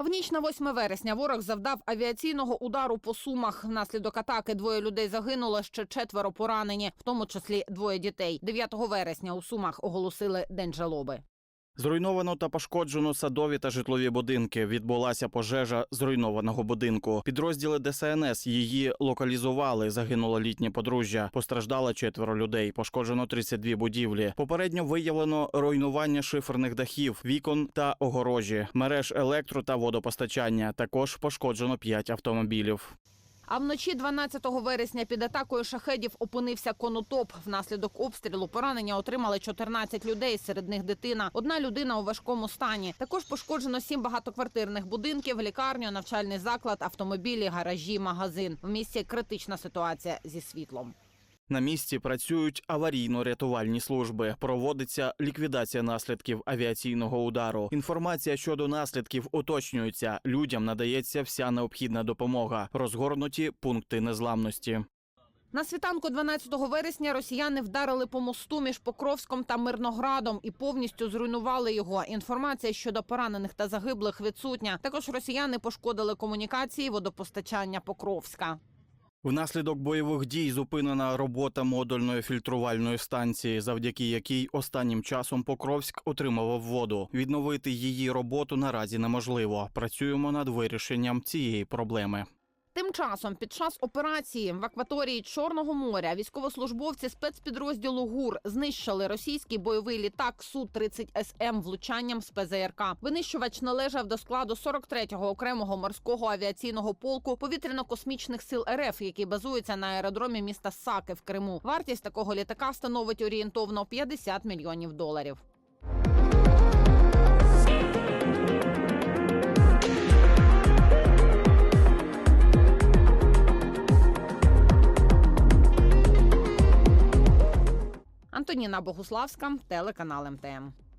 В ніч на 8 вересня ворог завдав авіаційного удару по сумах. Внаслідок атаки двоє людей загинуло, ще четверо поранені, в тому числі двоє дітей. 9 вересня у сумах оголосили день жалоби. Зруйновано та пошкоджено садові та житлові будинки. Відбулася пожежа зруйнованого будинку. Підрозділи ДСНС її локалізували. Загинуло літнє подружжя. Постраждало четверо людей. Пошкоджено 32 будівлі. Попередньо виявлено руйнування шиферних дахів, вікон та огорожі, мереж електро та водопостачання. Також пошкоджено 5 автомобілів. А вночі 12 вересня під атакою шахедів опинився конотоп. Внаслідок обстрілу поранення отримали 14 людей, серед них дитина. Одна людина у важкому стані. Також пошкоджено сім багатоквартирних будинків, лікарню, навчальний заклад, автомобілі, гаражі, магазин. В місті критична ситуація зі світлом. На місці працюють аварійно-рятувальні служби. Проводиться ліквідація наслідків авіаційного удару. Інформація щодо наслідків уточнюється. Людям надається вся необхідна допомога. Розгорнуті пункти незламності. На світанку 12 вересня росіяни вдарили по мосту між Покровськом та Мирноградом і повністю зруйнували його. Інформація щодо поранених та загиблих відсутня. Також росіяни пошкодили комунікації водопостачання Покровська. Внаслідок бойових дій зупинена робота модульної фільтрувальної станції, завдяки якій останнім часом Покровськ отримував воду. Відновити її роботу наразі неможливо. Працюємо над вирішенням цієї проблеми. Тим часом, під час операції в акваторії Чорного моря військовослужбовці спецпідрозділу ГУР знищили російський бойовий літак су 30 СМ влучанням з ПЗРК. Винищувач належав до складу 43-го окремого морського авіаційного полку повітряно-космічних сил РФ, який базується на аеродромі міста Саки в Криму. Вартість такого літака становить орієнтовно 50 мільйонів доларів. Антоніна Богуславська, телеканал МТМ.